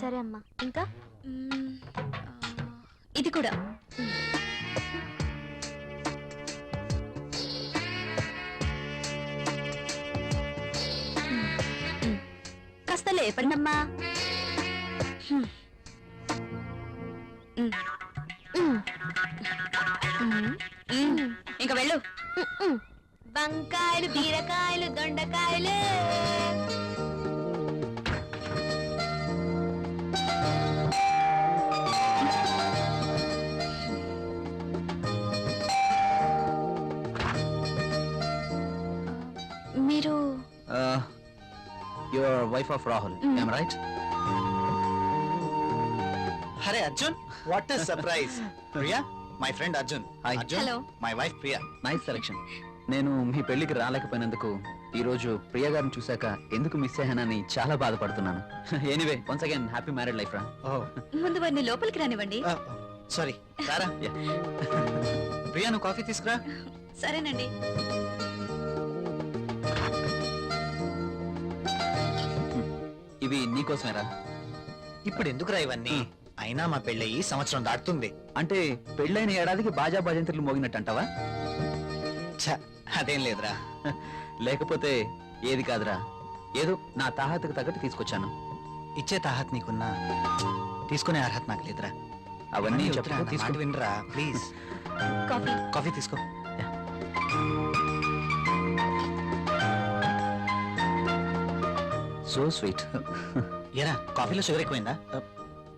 సరే అమ్మా ఇంకా మ్మ్. ఆ, ఇది కూడా కాస్త లేపండి అమ్మా మ్. మ్. మ్. మ్మ్. ఇంక వెళ్ళు మ్. వంకాయలు బీరకాయలు దొండకాయలు wife of Rahul Mm. I'm right here Arjun what is surprise Priya my friend Arjun Hi. Arjun Hello. My wife Priya nice selection నేను మీ పెళ్ళికి రాలేకపోయినందుకు ఈ రోజు ప్రియ గారిని చూశాక ఎందుకు మిస్ అయ్యానని చాలా బాధపడుతున్నాను. Anyway once again happy married life రా ముందు వారిని లోపలికి రానివ్వండి. సారీ రారా Yeah. ప్రియా నువ్వు కాఫీ తీసుకురా. సరేనండి. ఇవి నీకోసమేరా? ఇప్పుడు ఎందుకురా ఇవన్నీ? అయినా మా పెళ్ళయి సంవత్సరం దాటుతుంది. అంటే పెళ్ళైన ఏడాదికి బాజా భజంత్రులు మోగినట్టు అంటావా ఛ, అదేం లేదురా. లేకపోతే ఏది కాదురా. ఏదో నా తాహతకు తగ్గట్టు తీసుకొచ్చాను. ఇచ్చే తాహత్ నీకున్నా తీసుకునే అర్హత నాకు లేదురా. అవన్నీ చెప్పుకో నా మాట వినరా ప్లీజ్. కాఫీ. కాఫీ తీసుకో. సో స్వీట్ ఏరా కాఫీలో షుగర్ ఎక్కువైందా? ఆ,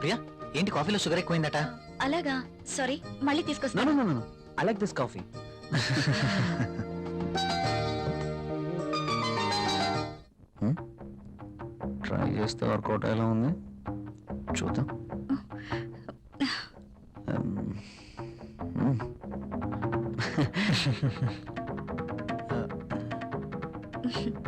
ప్రియా ఏంటి కాఫీలో షుగర్ ఎక్కువైందట? అలాగా సారీ మళ్ళీ తీసుకొస్తాను I like this coffee try చేస్తే వర్కౌట్ ఎలా ఉంది? చూద్దాం. Um,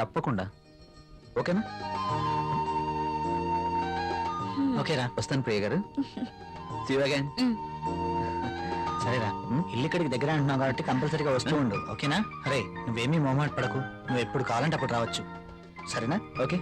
తప్పకుండా. ఓకేనా? ఓకేరా వస్తాను ప్రియ గారు. సరేరా ఇల్లు ఇక్కడికి దగ్గర అంటున్నావు కాబట్టి కంపల్సరీగా వస్తూ ఉండు. ఓకేనా? అరే నువ్వేమీ మొహమాట పడకు. నువ్వు ఎప్పుడు కావాలంటే అప్పుడు రావచ్చు. సరేనా? ఓకే.